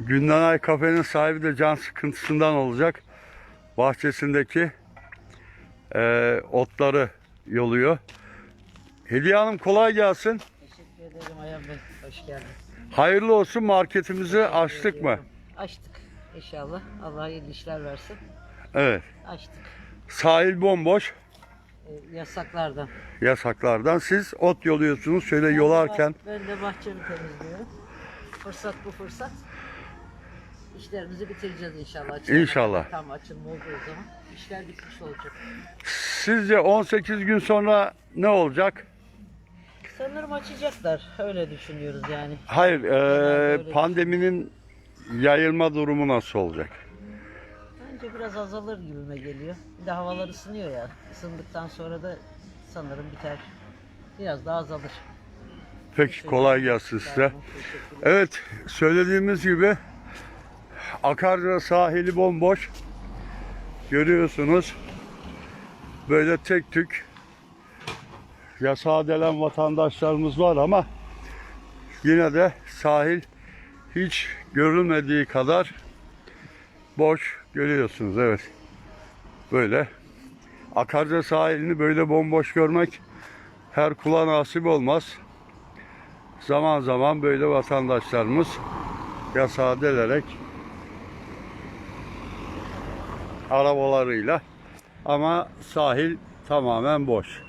Gündanay kafenin sahibi de can sıkıntısından olacak. Bahçesindeki eee, otları yoluyor. Hediye Hanım kolay gelsin. Teşekkür ederim Ayhan Bey. Hoş geldiniz. Hayırlı olsun marketimizi açtık mı? Açtık inşallah. Allah hayırlı işler versin. Evet. Açtık. Sahil bomboş. Ee, yasaklardan. Yasaklardan. Siz ot yoluyorsunuz şöyle yolarken. Ben de bahçemi temizliyorum. Fırsat bu fırsat. İşlerimizi bitireceğiz inşallah. Açılana İnşallah. Tam açılma olduğu zaman işler bitmiş olacak. Sizce 18 gün sonra ne olacak? Sanırım açacaklar. Öyle düşünüyoruz yani. Hayır, öyle. pandeminin yayılma durumu nasıl olacak? Bence biraz azalır gibime geliyor. Bir de havalar ısınıyor ya. Isındıktan sonra da sanırım biter. Biraz daha azalır. Peki kolay gelsin size. Evet, söylediğimiz gibi Akarca sahili bomboş. Görüyorsunuz. Böyle tek tük yasağa delen vatandaşlarımız var ama yine de sahil hiç görülmediği kadar boş görüyorsunuz. Evet. Böyle Akarca sahilini böyle bomboş görmek her kula nasip olmaz zaman zaman böyle vatandaşlarımız yasağa delerek arabalarıyla ama sahil tamamen boş.